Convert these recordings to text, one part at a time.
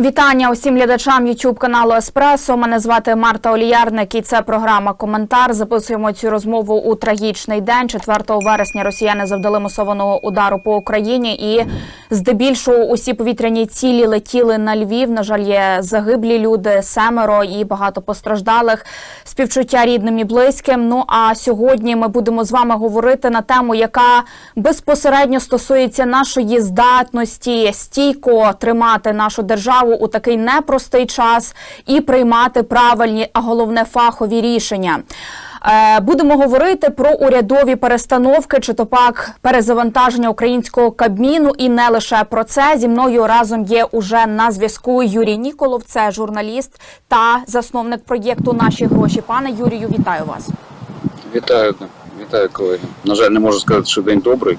Вітання усім глядачам youtube каналу Еспресо. Мене звати Марта Оліярник і це програма Коментар. Записуємо цю розмову у трагічний день. 4 вересня росіяни завдали масованого удару по Україні, і здебільшого усі повітряні цілі летіли на Львів. На жаль, є загиблі люди, семеро і багато постраждалих. Співчуття рідним і близьким. Ну а сьогодні ми будемо з вами говорити на тему, яка безпосередньо стосується нашої здатності стійко тримати нашу державу у такий непростий час і приймати правильні, а головне фахові рішення. Е, Будемо говорити про урядові перестановки чи то пак перезавантаження українського кабміну, і не лише про це. Зі мною разом є уже на зв'язку Юрій Ніколов, це журналіст та засновник проєкту Наші гроші. Пане Юрію, вітаю вас. Вітаю, вітаю, колеги. На жаль, не можу сказати, що день добрий.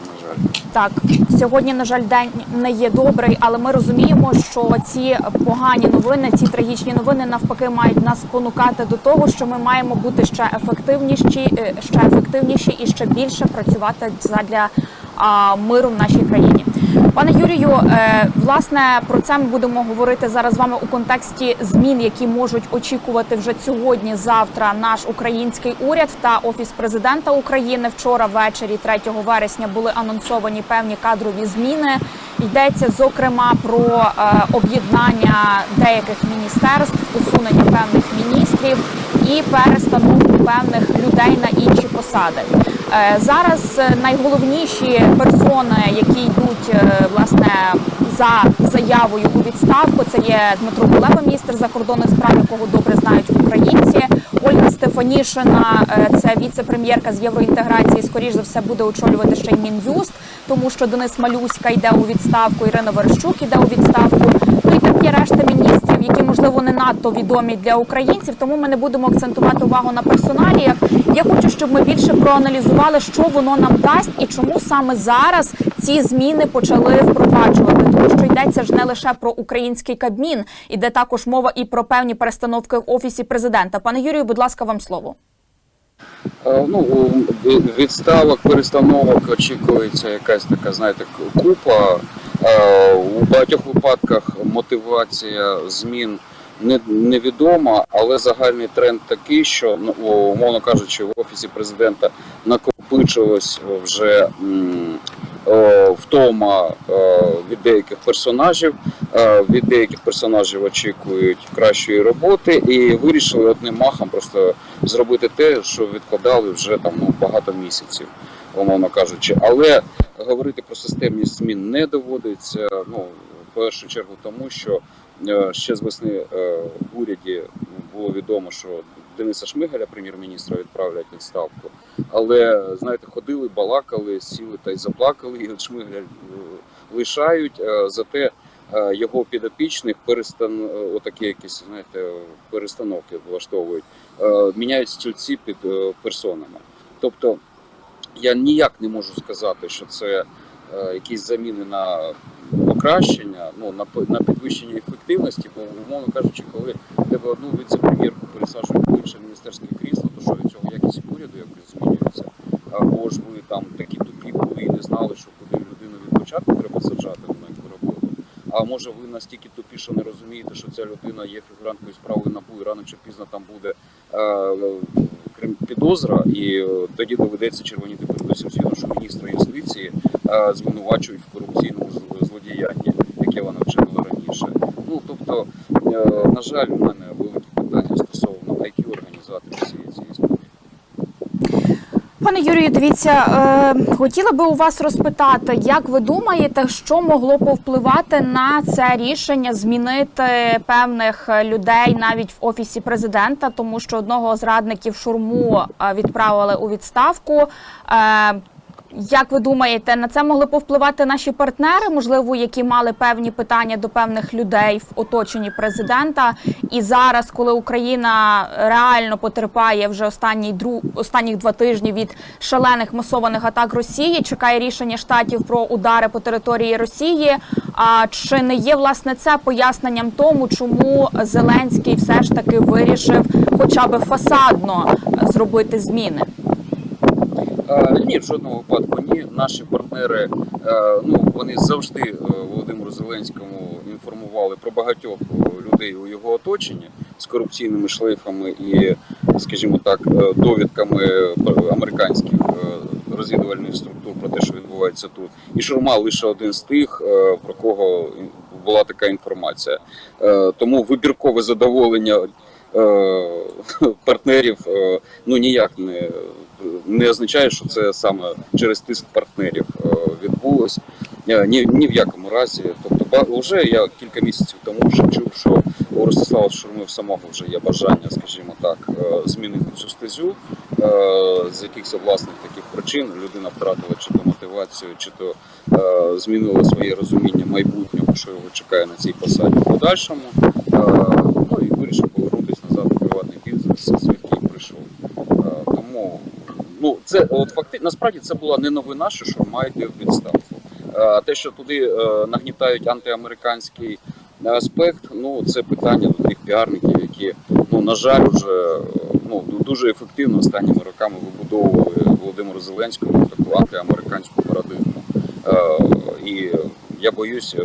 На жаль. Так, сьогодні, на жаль, день не є добрий, але ми розуміємо, що ці погані новини, ці трагічні новини навпаки мають нас спонукати до того, що ми маємо бути ще ефективніші, е, ще ефективніші і ще більше працювати задля миру в нашій країні. Пане Юрію, е, власне про це ми будемо говорити зараз з вами у контексті змін, які можуть очікувати вже сьогодні, завтра наш український уряд та офіс президента України. Вчора ввечері, 3 вересня, були анонсовані певні кадрові зміни. Йдеться зокрема про е, об'єднання деяких міністерств, усунення певних міністрів і перестановку певних людей на інші посади. Е, Зараз е, найголовніші персони, які йдуть е, власне за заявою у відставку, це є Дмитро Кулеба, міністр закордонних справ, якого добре знають українці. Ольга Стефанішина, це віце-прем'єрка з євроінтеграції. Скоріш за все буде очолювати ще й мін'юст, тому що Денис Малюська йде у відставку, Ірина Верещук йде у відставку. Ну і там є решта міністрів, які можливо не надто відомі для українців. Тому ми не будемо акцентувати увагу на персоналіях. Я хочу, щоб ми більше проаналізували, що воно нам дасть і чому саме зараз ці зміни почали впроваджувати. Тому що йдеться ж не лише про український кабмін, іде також мова і про певні перестановки в офісі президента. Пане Юрію, будь ласка, вам слово. Е, Ну, відставок, перестановок очікується якась така, знаєте, купа. Е, У багатьох випадках мотивація змін невідома, але загальний тренд такий, що ну, умовно кажучи, в офісі президента накопичилось вже втома е, від деяких персонажів. Е, Від деяких персонажів очікують кращої роботи і вирішили одним махом просто зробити те, що відкладали вже там багато місяців, умовно кажучи. Але говорити про системність змін не доводиться. Ну, в першу чергу, тому що е, ще з весни е, в уряді було відомо, що Дениса Шмигаля, прем'єр-міністра, відправлять відставку. Але знаєте, ходили, балакали, сіли та й заплакали. І от Шмигаля е, лишають. Зате його підопічних перестан... отакі якісь знаєте, перестановки влаштовують, міняють стільці під персонами. Тобто я ніяк не можу сказати, що це е, якісь заміни на покращення, ну на на підвищення ефективності, бо умовно кажучи, коли тебе одну віце-прем'єрку пересаджують в інше міністерське крісло, то що від цього якість уряду якось змінюється. Або ж ви там такі тупі були і не знали, що куди людину від початку треба саджати на яку роботу. А може ви настільки тупі, що не розумієте, що ця людина є фігуранткою справи НАБУ і рано чи пізно там буде е, підозра, і е, тоді доведеться червоніти передусім світу, що міністра юстиції а звинувачують в корупційному злодіянні, яке вона вчинила раніше. Ну тобто, е, на жаль, у мене великі питання стосовно it організаторів цієї. Пане Юрію, дивіться, е, хотіла би у вас розпитати, як ви думаєте, що могло повпливати на це рішення змінити певних людей навіть в офісі президента, тому що одного з радників шурму е, відправили у відставку. Е, як ви думаєте, на це могли повпливати наші партнери, можливо, які мали певні питання до певних людей в оточенні президента? І зараз, коли Україна реально потерпає вже останній дру... останніх два тижні від шалених масованих атак Росії, чекає рішення штатів про удари по території Росії. А чи не є власне це поясненням тому, чому Зеленський все ж таки вирішив, хоча б фасадно зробити зміни? Ні, в жодному випадку ні. Наші партнери е, ну вони завжди е, Володимиру Зеленському інформували про багатьох людей у його оточенні з корупційними шлейфами і, скажімо так, е, довідками американських розвідувальних структур про те, що відбувається тут. І Шурма лише один з тих, про кого була така інформація. Тому вибіркове задоволення партнерів ну ніяк не, не означає, що це саме через тиск партнерів е, відбулось. Е, Ні, ні в якому разі. Тобто, вже я кілька місяців тому вже чув, що у Ростислава Шурми самого вже є бажання, скажімо так, е, змінити цю стезю. З якихось власних таких причин людина втратила чи то мотивацію, чи то змінила своє розуміння майбутнього, що його чекає на цій посаді в подальшому. Ну і вирішив повернутися назад у приватний бізнес, звідки прийшов. Е, ну це от факти насправді це була не новина, що Шурма йде в відставку. Е, А те, що туди е, нагнітають антиамериканський аспект, ну це питання до тих піарників, які ну на жаль, вже ну дуже ефективно останніми роками вибудовували Володимиру Зеленському таку антиамериканську парадигму. Е, І я боюсь е,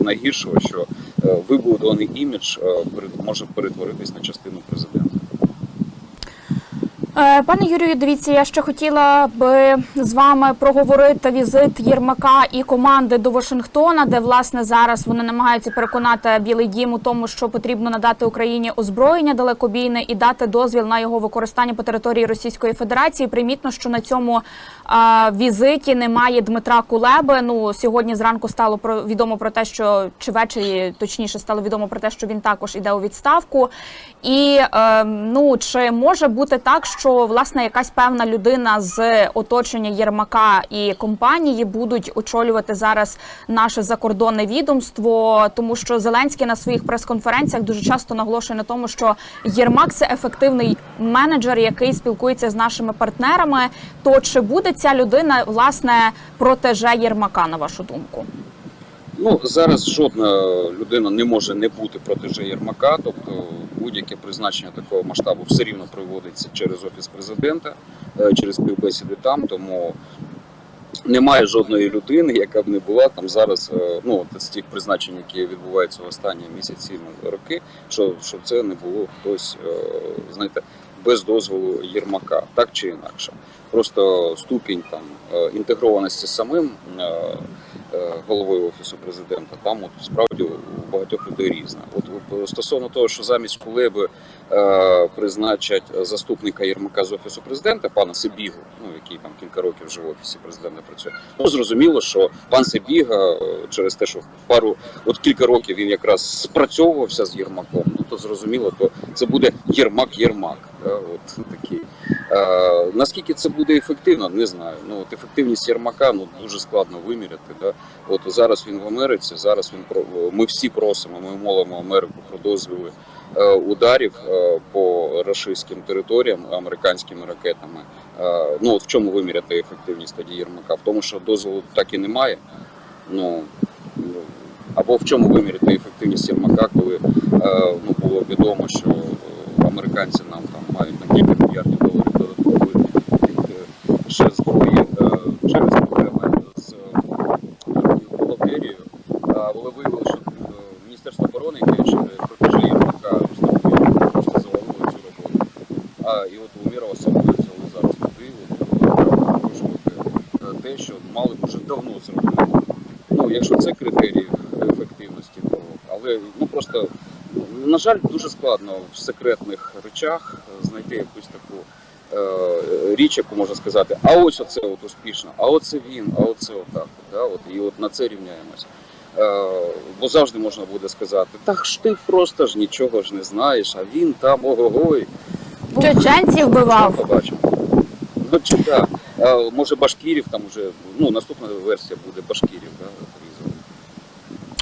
найгіршого, що е, вибудований імідж е, може перетворитись на частину президента. Е, Пане Юрію, дивіться, я ще хотіла би з вами проговорити візит Єрмака і команди до Вашингтона, де власне зараз вони намагаються переконати Білий Дім у тому, що потрібно надати Україні озброєння далекобійне і дати дозвіл на його використання по території Російської Федерації. Примітно, що на цьому е, візиті немає Дмитра Кулеби. Ну сьогодні зранку стало про відомо про те, що чи ввечері точніше стало відомо про те, що він також іде у відставку. І е, ну чи може бути так, що власне якась певна людина з оточення Єрмака і компанії будуть очолювати зараз наше закордонне відомство, тому що Зеленський на своїх прес-конференціях дуже часто наголошує на тому, що Єрмак це ефективний менеджер, який спілкується з нашими партнерами. То чи буде ця людина власне протеже Єрмака, на вашу думку? Ну зараз жодна людина не може не бути протеже Єрмака, тобто будь-яке призначення такого масштабу все рівно проводиться через офіс президента, е, через співбесіди там. Тому немає жодної людини, яка б не була там зараз. е, Ну з тих призначень, які відбуваються в останні місяці ну, роки, що, що це не було хтось, е, знаєте, без дозволу Єрмака, так чи інакше. Просто ступінь там інтегрованості самим. Е, е, головою офісу президента. Там от справді у багатьох людей різна. От от стосовно того, що замість Кулеби е, призначать заступника Єрмака з офісу президента, пана Сибігу, ну який там кілька років вже в офісі президента працює. Ну зрозуміло, що пан Сибіга е, через те, що пару от кілька років він якраз спрацьовувався з Єрмаком. Ну то зрозуміло, то це буде Єрмак Єрмак. Да, от такий. Е, наскільки це буде ефективно, не знаю. Ну от ефективність Єрмака ну дуже складно виміряти. Да? От зараз він в Америці. Зараз він про ми всі просимо. Ми молимо Америку про дозвіли е, ударів е, по рашистським територіям американськими ракетами. Е, ну от в чому виміряти ефективність тоді Єрмака? В тому, що дозволу так і немає. Ну ну, або в чому виміряти ефективність Єрмака, коли е, ну було відомо, що е, американці нам там мають на кілька мільярдів доларів додаткової е, ще зброї е, через проблеми з е, бухгалтерією. А, Але виявили, що е, Міністерство оборони, яке ще протежі Єрмака, просто завалило цю роботу. А і от у Умірова самого взяли зараз туди, от, продовжувати е, те, що мали б вже давно зробити. Ну, якщо це критерії ефективності, то але ну просто на жаль, дуже складно в секретних речах знайти якусь таку е, річ, яку можна сказати, а ось оце от успішно, а оце він, а оце отак. Да? От, і от на це рівняємось. Е, бо завжди можна буде сказати, так ж ти просто ж нічого ж не знаєш, а він там ого-гой. Чеченців вбивав. Що побачимо. Ну, чи так. А, може Башкірів там уже, ну, наступна версія буде Башкірів, да.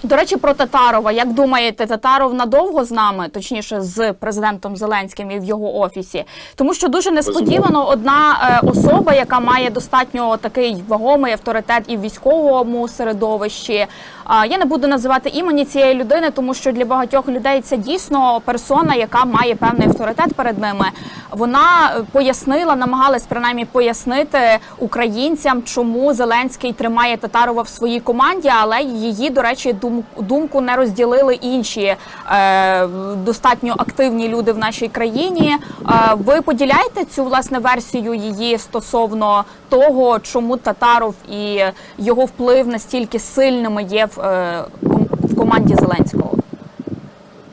До речі, про Татарова. Як думаєте, Татаров надовго з нами, точніше з президентом Зеленським і в його офісі? Тому що дуже несподівано одна е, особа, яка має достатньо такий вагомий авторитет і в військовому середовищі, Я не буду називати імені цієї людини, тому що для багатьох людей це дійсно персона, яка має певний авторитет перед ними. Вона е, пояснила, намагалась принаймні пояснити українцям, чому Зеленський тримає Татарова в своїй команді, але її, до речі, дум- думку не розділили інші е, достатньо активні люди в нашій країні. Е, ви поділяєте цю власне версію її стосовно того, чому Татаров і його вплив настільки сильними є в, в команді Зеленського?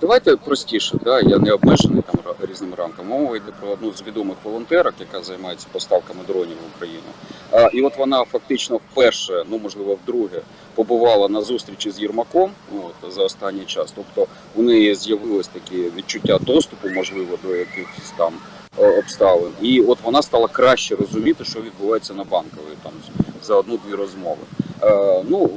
Давайте простіше, да? я не обмежений там різними рамками. Мова йде про одну з відомих волонтерок, яка займається поставками дронів в Україну. А, і от вона фактично вперше, ну можливо, вдруге, побувала на зустрічі з Єрмаком от, за останній час. Тобто у неї з'явилось таке відчуття доступу, можливо, до якихось там е, обставин. І от вона стала краще розуміти, що відбувається на банковій там за одну-дві розмови. Е, ну,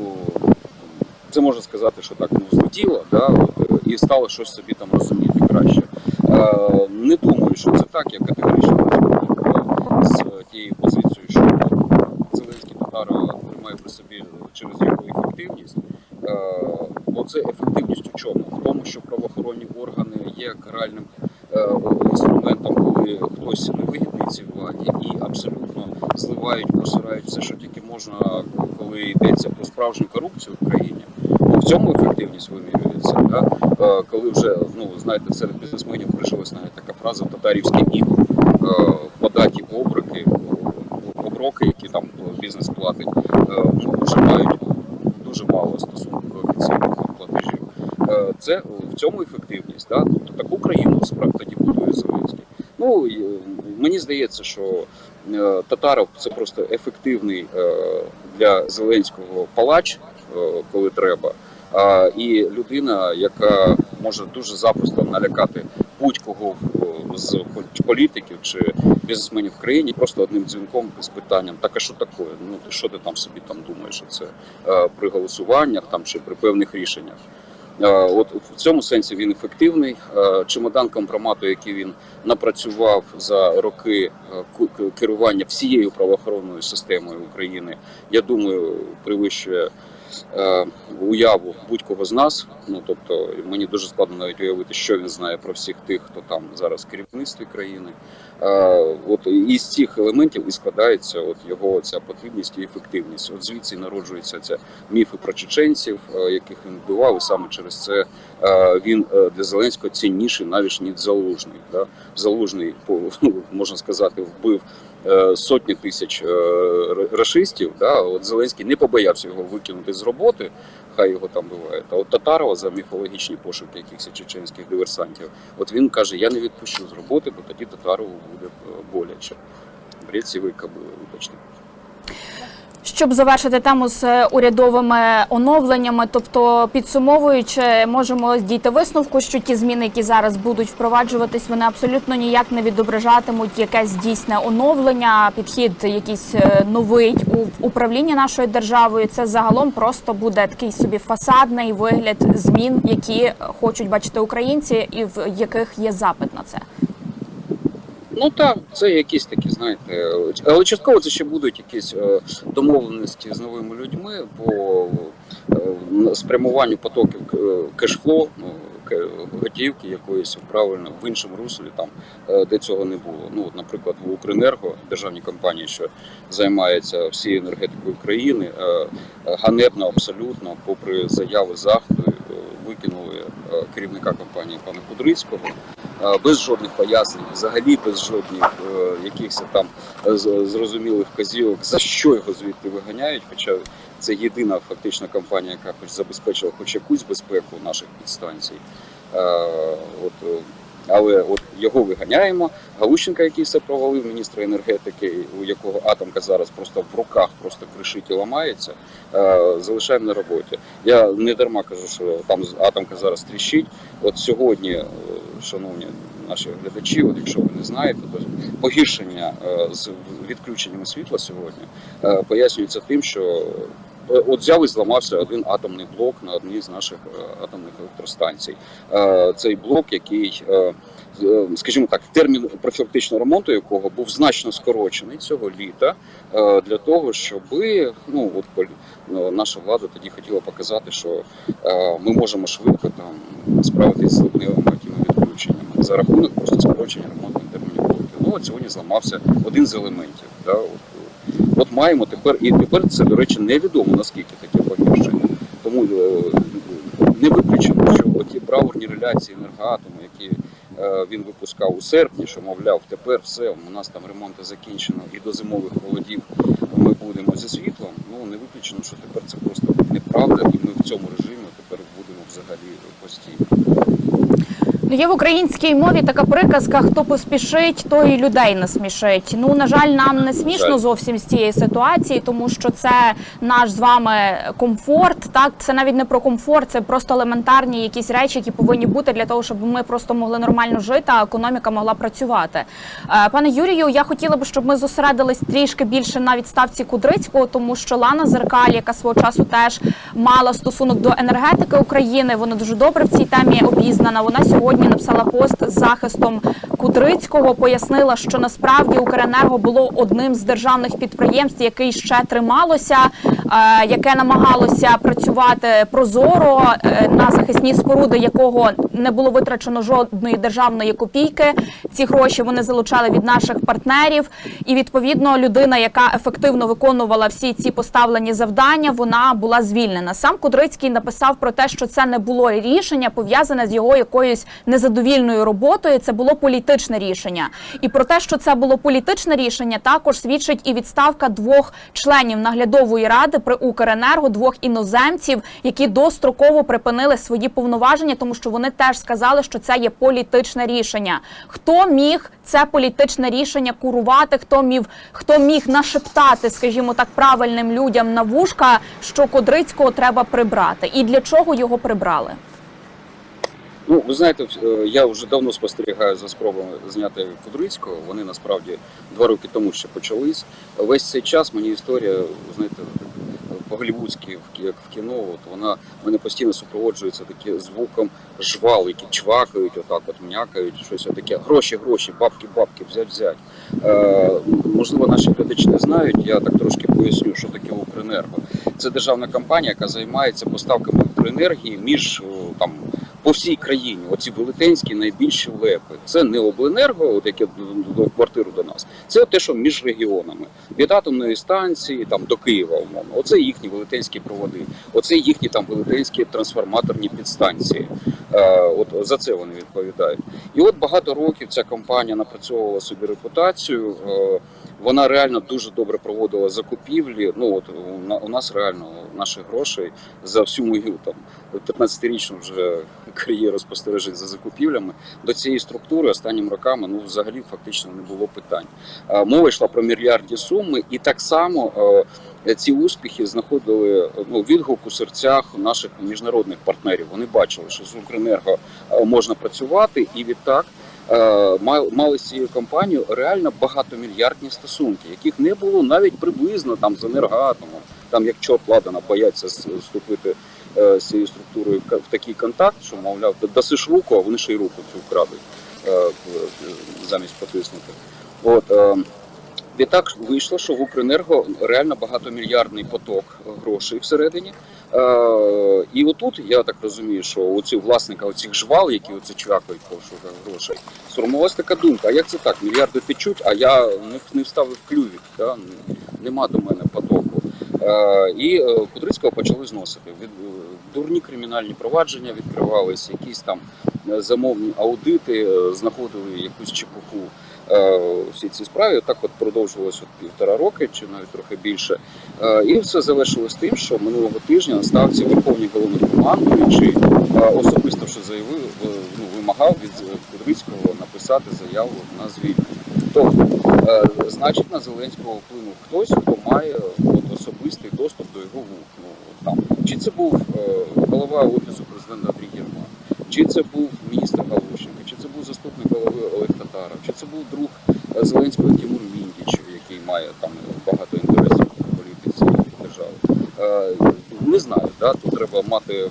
це можна сказати, що так ну, злетіло, да, е, і стало щось собі там розуміти краще. Е, не думаю, що це так, я категорично не е, з тією позицією, що Зеленський Татарова тримає при собі через його ефективність. Е, бо це ефективність у чому? В тому, що правоохоронні органи є каральним інструментом, коли хтось невигідний цій владі і абсолютно зливають, просирають все, що тільки можна, коли йдеться про справжню корупцію в країні. В цьому ефективність вимірюється. Да? Е, коли вже ну знаєте, серед бізнесменів прижилась навіть така фраза татарівський міг е, податі оброки, оброки, які там бізнес платить, е, ну, вже мають дуже мало стосунку до офіційних платежів. Е, Це в цьому ефективність. Да? Тобто таку країну справді тоді будує Зеленський. Ну е, мені здається, що е, Татаров це просто ефективний е, для Зеленського палач, е, коли треба. І людина, яка може дуже запросто налякати будь-кого з політиків чи бізнесменів в країні просто одним дзвінком з питанням: так а що таке? Ну ти що ти там собі там думаєш? Це е, при голосуваннях там чи при певних рішеннях? Е, От в цьому сенсі він ефективний. Е, Чемодан компромату, який він напрацював за роки керування всією правоохоронною системою України, я думаю, перевищує е, уяву будь-кого з нас. Ну тобто мені дуже складно навіть уявити, що він знає про всіх тих, хто там зараз в керівництві країни. Е, От із цих елементів і складається от його ця потрібність і ефективність. От звідси народжуються ця міфи про чеченців, е, яких він вбивав, і саме через це е, він е, для Зеленського цінніший навіть ніж Залужний. Да? Залужний можна сказати, вбив е, сотні тисяч е, рашистів. Да? От Зеленський не побоявся його викинути з роботи, хай його там буває. А от Татарова за міфологічні пошуки якихось чеченських диверсантів. От він каже: я не відпущу з роботи, бо тоді Татарову буде е, боляче. Бред сівої кобили, вибачте. Щоб завершити тему з е, урядовими оновленнями, тобто підсумовуючи, можемо дійти висновку, що ті зміни, які зараз будуть впроваджуватись, вони абсолютно ніяк не відображатимуть якесь дійсне оновлення, підхід якийсь е, новий у управлінні нашою державою. Це загалом просто буде такий собі фасадний вигляд змін, які хочуть бачити українці, і в яких є запит на це. Ну так, це якісь такі, знаєте, але частково це ще будуть якісь е, домовленості з новими людьми по е, спрямуванню потоків е, кешфло, ну, готівки якоїсь правильно в іншому руслі, там де цього не було. Ну, от, наприклад, в Укренерго, державній компанії, що займається всією енергетикою країни, ганебно абсолютно, попри заяви заходу, викинули е, керівника компанії пана Кудрицького. Е, без жодних пояснень, взагалі без жодних е, якихось там зрозумілих вказівок, за що його звідти виганяють. Хоча це єдина фактична компанія, яка хоч забезпечила хоч якусь безпеку наших підстанцій. От, але от його виганяємо. Галущенка, який все провалив, міністра енергетики, у якого атомка зараз просто в руках просто кришить і ламається, е, залишаємо на роботі. Я не дарма кажу, що там атомка зараз тріщить. От сьогодні, е, шановні наші глядачі, от якщо ви не знаєте, то погіршення е, з відключеннями світла сьогодні пояснюється тим, що От взяв і зламався один атомний блок на одній з наших е, атомних електростанцій. Е, Цей блок, який, е, е, скажімо так, термін профілактичного ремонту якого був значно скорочений цього літа е, для того, щоб ну от наша влада тоді хотіла показати, що е, ми можемо швидко там справитися з ливневими відключеннями за рахунок просто скорочення ремонтних термінів блоків. Ну от сьогодні зламався один з елементів. Да, от, маємо тепер, і тепер це, до речі, невідомо наскільки таке погіршення. Тому е, не виключено, що оті браворні реляції енергоатому, які е, він випускав у серпні, що мовляв, тепер все, у нас там ремонти закінчено і до зимових холодів ми будемо зі світлом. Ну не виключено, що тепер це просто неправда, і ми в цьому режимі тепер будемо взагалі постійно. Є в українській мові така приказка: хто поспішить, той і людей не смішить. Ну на жаль, нам не смішно зовсім з цієї ситуації, тому що це наш з вами комфорт. Так, це навіть не про комфорт, це просто елементарні якісь речі, які повинні бути для того, щоб ми просто могли нормально жити, а економіка могла працювати. Е, Пане Юрію, я хотіла б, щоб ми зосередились трішки більше на відставці Кудрицького, тому що Лана Зеркаль, яка свого часу теж мала стосунок до енергетики України, вона дуже добре в цій темі обізнана. Вона сьогодні написала пост з захистом Кудрицького, пояснила, що насправді Укренерго було одним з державних підприємств, який ще трималося, е, яке намагалося працювати прозоро е, на захисні споруди, якого не було витрачено жодної державної копійки. Ці гроші вони залучали від наших партнерів, і відповідно людина, яка ефективно виконувала всі ці поставлені завдання, вона була звільнена. Сам Кудрицький написав про те, що це не було рішення пов'язане з його якоюсь незадовільною роботою. Це було політичне рішення. І про те, що це було політичне рішення, також свідчить і відставка двох членів наглядової ради при Укренерго, двох іноземців, які достроково припинили свої повноваження, тому що вони теж сказали, що це є політичне рішення. Хто міг це політичне рішення курувати? Хто міг хто міг нашептати, скажімо так, правильним людям на вушка, що Кодрицького треба прибрати, і для чого його прибрали? Ну, ви знаєте, е, я вже давно спостерігаю за спробами зняти Кудрицького. Вони насправді два роки тому ще почались. Весь цей час мені історія, знаєте, по-голівудськи, в в кіно, от вона мене постійно супроводжується таким звуком жвал, які чвакають, отак от м'якають, щось таке. Гроші, гроші, бабки, бабки, взять, взять. Е, можливо, наші глядачі не знають. Я так трошки поясню, що таке Укренерго. Це державна компанія, яка займається поставками електроенергії між там по всій країні. Оці велетенські найбільші лепи. Це не обленерго, от яке до- квартиру до нас. Це те, що між регіонами від атомної станції там до Києва, умовно. Оце їхні велетенські проводи. Оце їхні там велетенські трансформаторні підстанції. Е, от за це вони відповідають. І от багато років ця компанія напрацьовувала собі репутацію. Е, вона реально дуже добре проводила закупівлі. Ну от у нас реально наших грошей за всю мою там 15-річну вже кар'єру спостережень за закупівлями до цієї структури останніми роками ну взагалі фактично не було питань. Е, Мова йшла про мільярдні суми, і так само ці успіхи знаходили ну, відгук у серцях наших міжнародних партнерів. Вони бачили, що з Укренерго е, можна працювати, і відтак е, мали з цією компанією реально багатомільярдні стосунки, яких не було навіть приблизно там з енергоатомом. Там як чорт ладана бояться вступити е, з цією структурою в такий контакт, що мовляв, дасиш руку, а вони ще й руку цю вкрадуть е, замість потиснути. От е, відтак вийшло, що в Укренерго реально багатомільярдний поток грошей всередині. Е, і отут я так розумію, що у цих власника оцих жвал, які оце чвякають по пошуках грошей, сформувалася така думка: а як це так? Мільярди течуть, а я не, вставив клювік, да? нема до мене потоку. Е, і е, Кудрицького почали зносити. Від дурні кримінальні провадження відкривались, якісь там замовні аудити, знаходили якусь чепуху всі ці справи. Так от продовжувалось от півтора роки чи навіть трохи більше. Е, І все завершилось тим, що минулого тижня на ставці Верховній головнокомандуючий е, особисто що заявив, е, ну, вимагав від е, Кудрицького написати заяву на звільнення. Тобто, е, значить, на Зеленського вплинув хтось, хто має от, особистий доступ до його вух. Ну, там. Чи це був е, голова офісу президента Андрій Єрмак, чи це був міністр Галущенко, чи це був заступник голови Олег Татаров, чи це був друг е, Зеленського Тимур Міндіч, який має там багато інтересів в політиці держави. Е, мати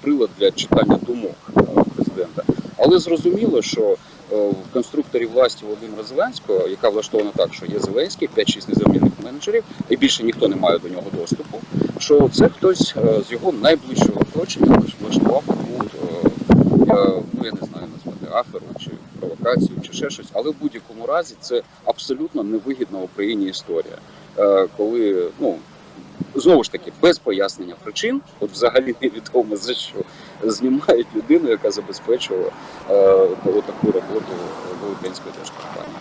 прилад для читання думок е, президента. Але зрозуміло, що в конструкторі власті Володимира Зеленського, яка влаштована так, що є Зеленський, 5-6 незамінних менеджерів, і більше ніхто не має до нього доступу. Що це хтось з його найближчого оточення влаштував таку, е, е, ну я не знаю назвати аферу чи провокацію, чи ще щось. Але в будь-якому разі це абсолютно невигідна Україні історія, Е, коли ну. Знову ж таки, без пояснення причин, от взагалі невідомо за що знімають людину, яка забезпечувала е, таку роботу велетенської держкомпанії.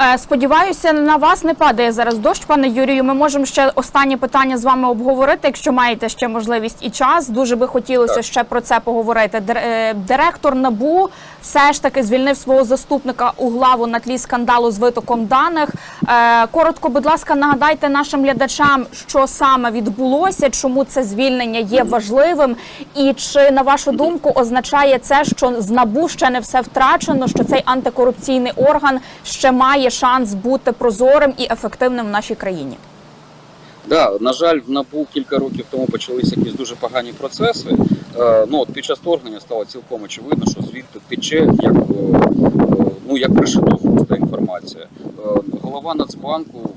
Е, Сподіваюся, на вас не падає зараз дощ, пане Юрію. Ми можемо ще останнє питання з вами обговорити, якщо маєте ще можливість і час. Дуже би хотілося ще про це поговорити. Е, Директор НАБУ все ж таки звільнив свого заступника у главу на тлі скандалу з витоком даних. Е, Коротко, будь ласка, нагадайте нашим глядачам, що саме відбулося, чому це звільнення є важливим, і чи на вашу думку означає це, що з НАБУ ще не все втрачено, що цей антикорупційний орган ще має шанс бути прозорим і ефективним в нашій країні? Да, на жаль, в НАБУ кілька років тому почалися якісь дуже погані процеси. Е, ну, от під час вторгнення стало цілком очевидно, що звідти тече як, е, ну, як та інформація. Е, голова Нацбанку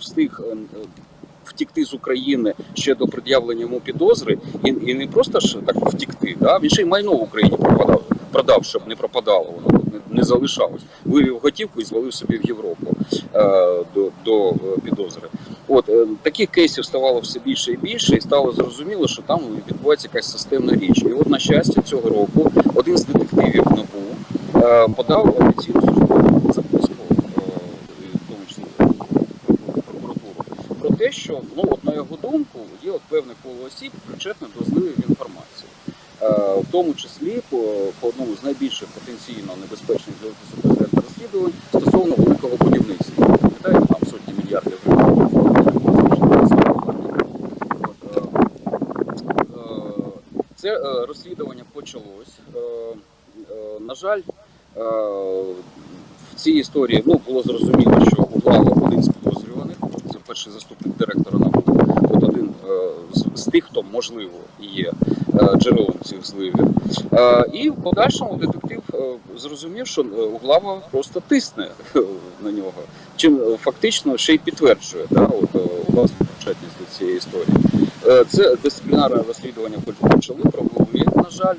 встиг втікти з України ще до пред'явлення йому підозри, і, і не просто ж так втікти, да? він ще й майно в Україні пропадав, продав, щоб не пропадало, воно не, залишалось. Вивів готівку і звалив собі в Європу е, до, до підозри. От е, таких кейсів ставало все більше і більше, і стало зрозуміло, що там відбувається якась системна річ. І от, на щастя, цього року один з детективів НАБУ е, подав офіційну службову записку, е, в тому числі прокуратуру, про те, що ну от на його думку є от певне коло осіб причетне до зливів інформації. В тому числі по, по одному з найбільших потенційно небезпечних для офісу президента розслідувань стосовно великого будівництва. Пам'ятаєте, там сотні мільярдів. От, е, е, Це е, розслідування почалось. Е, е, На жаль, в цій історії ну, було зрозуміло, що Углава один з підозрюваних, це перший заступник директора НАБУ, от один з, тих, хто можливо є джерелом цих зливів. І в подальшому детектив зрозумів, що Углава просто тисне на нього, чим фактично ще й підтверджує да, от, власну причетність до цієї історії. Е, Це дисциплінарне розслідування хоч почали, провели, на жаль,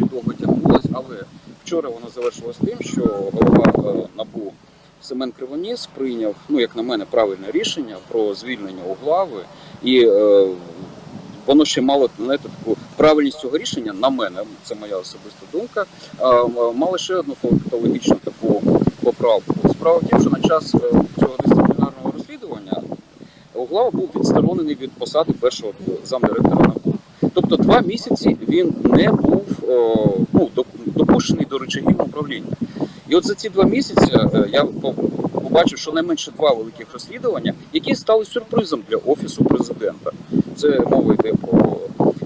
й довго тягнулось, але вчора воно завершилось тим, що голова е, НАБУ Семен Кривоніс прийняв, ну як на мене, правильне рішення про звільнення Углави, і е, воно ще мало знаєте, таку правильність цього рішення, на мене, це моя особиста думка, е, мало ще одну фактологічну таку поправку. Справа в тім, що на час цього дисциплінарного Углава був відсторонений від посади першого замдиректора НАБУ. Тобто два місяці він не був о, ну, допущений до речагів управління. І от за ці два місяці е, я по- побачив щонайменше два великих розслідування, які стали сюрпризом для офісу президента. Це мова йде про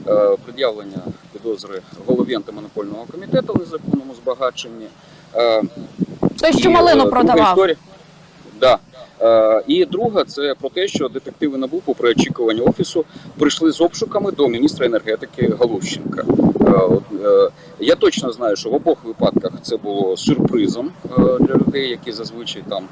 е, пред'явлення підозри голові антимонопольного комітету в незаконному збагаченні. Е, Той, що е, малину продавав. Історія, да. Е, і друга це про те, що детективи НАБУ, попри очікування офісу, прийшли з обшуками до міністра енергетики Галущенка. Е, е, я точно знаю, що в обох випадках це було сюрпризом для людей, які зазвичай там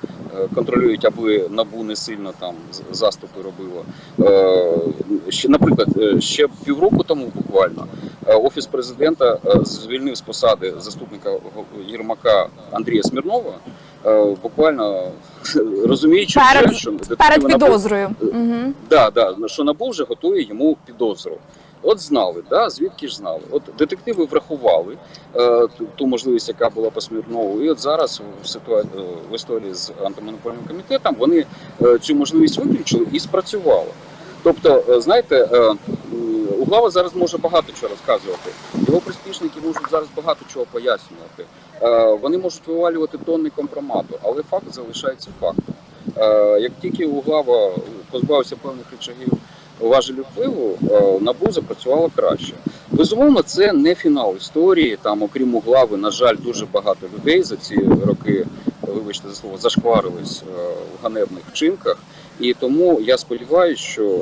контролюють, аби НАБУ не сильно там заступи робило. Е, ще, наприклад, е, ще півроку тому буквально е, офіс президента е, звільнив з посади заступника Єрмака Андрія Смірнова. е, Буквально розуміючи, Перед- що Перед підозрою. Угу. Да, да, що НАБУ вже готує йому підозру. От знали, да, звідки ж знали. От детективи врахували е, ту, можливість, яка була по Смірнову. І от зараз в ситуа... е, в історії з антимонопольним комітетом вони е, цю можливість виключили і спрацювало. Тобто, е, знаєте, е, Углава зараз може багато чого розказувати. Його приспішники можуть зараз багато чого пояснювати. Е, Вони можуть вивалювати тонни компромату, але факт залишається фактом. Е, Як тільки Углава позбавився певних речагів важелів впливу, е, НАБУ запрацювало краще. Безумовно, це не фінал історії. Там, окрім Углави, на жаль, дуже багато людей за ці роки, вибачте за слово, зашкварились е, в ганебних вчинках. І тому я сподіваюся, що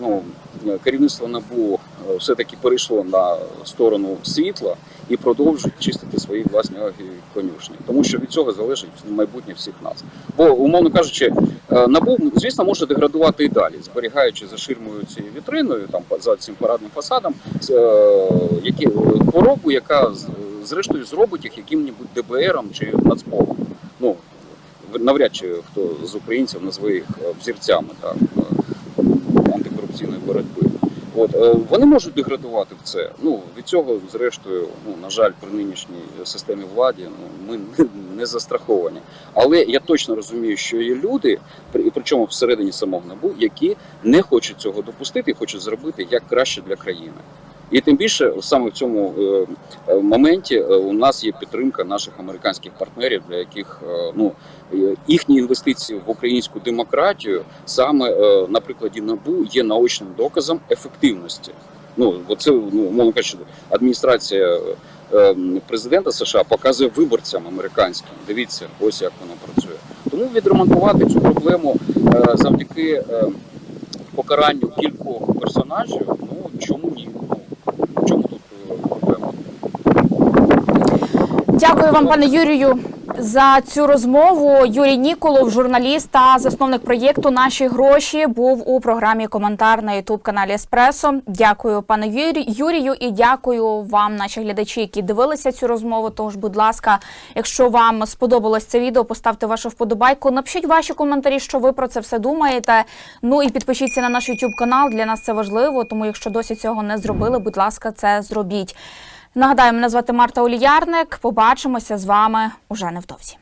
ну, е, керівництво НАБУ все-таки перейшло на сторону світла і продовжують чистити свої власні конюшні, тому що від цього залежить майбутнє всіх нас. Бо, умовно кажучи, е, НАБУ, звісно, може деградувати і далі, зберігаючи за ширмою цією вітриною, там за цим парадним фасадом, е, які хворобу, яка зрештою зробить їх яким-небудь ДБРом чи Нацполом. Ну навряд чи хто з українців назве їх е, взірцями так, е, антикорупційної боротьби. От е, вони можуть деградувати в це. Ну від цього, зрештою, ну на жаль, при нинішній системі влади ну, ми не- застраховані. Але я точно розумію, що є люди, при- причому всередині самого набу, які не хочуть цього допустити і хочуть зробити як краще для країни. І тим більше саме в цьому е, е, моменті е, у нас є підтримка наших американських партнерів, для яких ну їхні інвестиції в українську демократію саме на прикладі набу є наочним доказом ефективності. Ну це ну мовно кажучи, адміністрація президента США показує виборцям американським. Дивіться, ось як воно працює. Тому відремонтувати цю проблему завдяки покаранню кількох персонажів. Ну чому ні? Ну, в чому тут е, проблема? Дякую вам, пане Юрію, за цю розмову. Юрій Ніколов, журналіст та засновник проєкту Наші гроші був у програмі Коментар на Ютуб каналі Еспресо. Дякую, пане Юрі- Юрію, і дякую вам, наші глядачі, які дивилися цю розмову. Тож, будь ласка, якщо вам сподобалось це відео, поставте вашу вподобайку. Напишіть ваші коментарі, що ви про це все думаєте. Ну і підпишіться на наш Ютуб канал. Для нас це важливо. Тому, якщо досі цього не зробили, будь ласка, це зробіть. Нагадаю, мене звати Марта Оліярник. Побачимося з вами уже невдовзі.